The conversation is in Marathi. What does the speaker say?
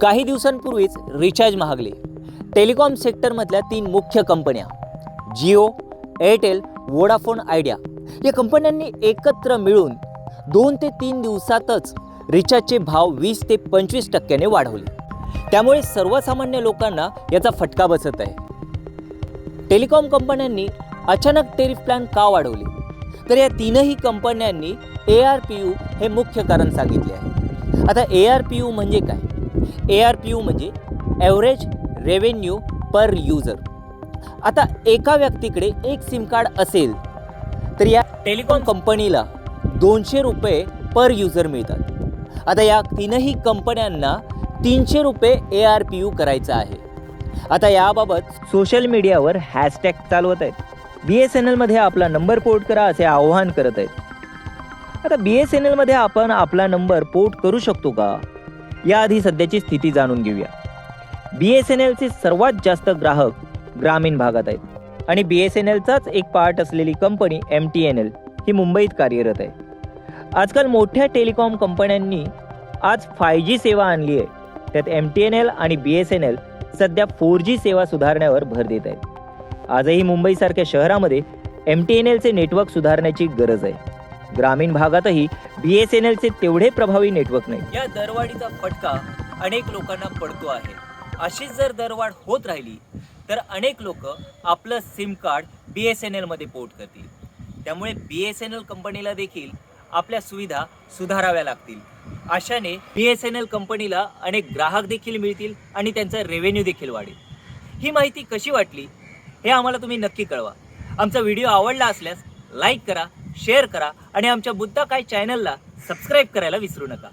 काही दिवसांपूर्वीच रिचार्ज महागले. टेलिकॉम सेक्टरमधल्या तीन मुख्य कंपन्या जिओ एअरटेल वोडाफोन आयडिया या कंपन्यांनी एकत्र मिळून दोन ते तीन दिवसातच रिचार्जचे भाव वीस ते पंचवीस टक्क्याने वाढवले. त्यामुळे सर्वसामान्य लोकांना याचा फटका बसत आहे. टेलिकॉम कंपन्यांनी अचानक टेरिफ प्लॅन का वाढवले? तर या तीनही कंपन्यांनी ए आर पी यू हे मुख्य कारण सांगितले आहे. आता ए आर पी यू म्हणजे काय? ए आर पी यू म्हणजे ॲव्हरेज रेव्हेन्यू पर युजर आता एका व्यक्तीकडे एक सिम कार्ड असेल तर या टेलिकॉम कंपनीला दोनशे रुपये पर युजर मिळतात. आता या तीनही कंपन्यांना तीनशे रुपये ए आर पी यू करायचं आहे. आता याबाबत सोशल मीडियावर हॅशटॅग चालवत आहेत. बी एस एन एलमध्ये आपला नंबर पोर्ट करा असे आवाहन करत आहेत. आता बी एस एन एलमध्ये आपण आपला नंबर पोर्ट करू शकतो का? याआधी सध्याची स्थिती जाणून घेऊया. बी एस एन एलचे सर्वात जास्त ग्राहक ग्रामीण भागात आहेत. आणि बी एस एन एलचाच एक पार्ट असलेली company M T N L ही मुंबईत कार्यरत आहे. आजकाल मोठ्या टेलिकॉम कंपन्यांनी आज फाय जी सेवा आणली आहे. त्यात एम टी एन एल आणि बी एस एन एल सध्या फोर जी सेवा सुधारण्यावर भर देत आहेत. आजही मुंबईसारख्या शहरामध्ये एम टी एन एलचे नेटवर्क सुधारण्याची गरज आहे. ग्रामीण भागातही बी एस एन एलचे तेवढे प्रभावी नेटवर्क नाही या दरवाढीचा फटका अनेक लोकांना पडतो आहे. अशीच जर दरवाढ होत राहिली तर अनेक लोक आपलं SIM card B S N एलमध्ये पोर्ट करतील. त्यामुळे बी एस एन एल कंपनीला देखील आपल्या सुविधा सुधाराव्या लागतील. अशाने बी एस एन एल कंपनीला अनेक ग्राहक देखील मिळतील आणि त्यांचा रेव्हेन्यू देखील वाढेल. ही माहिती कशी वाटली हे आम्हाला तुम्ही नक्की कळवा. आमचा व्हिडिओ आवडला असल्यास लाईक करा शेअर करा आणि आमच्या बुद्धा काय चॅनलला सबस्क्राईब करायला विसरू नका.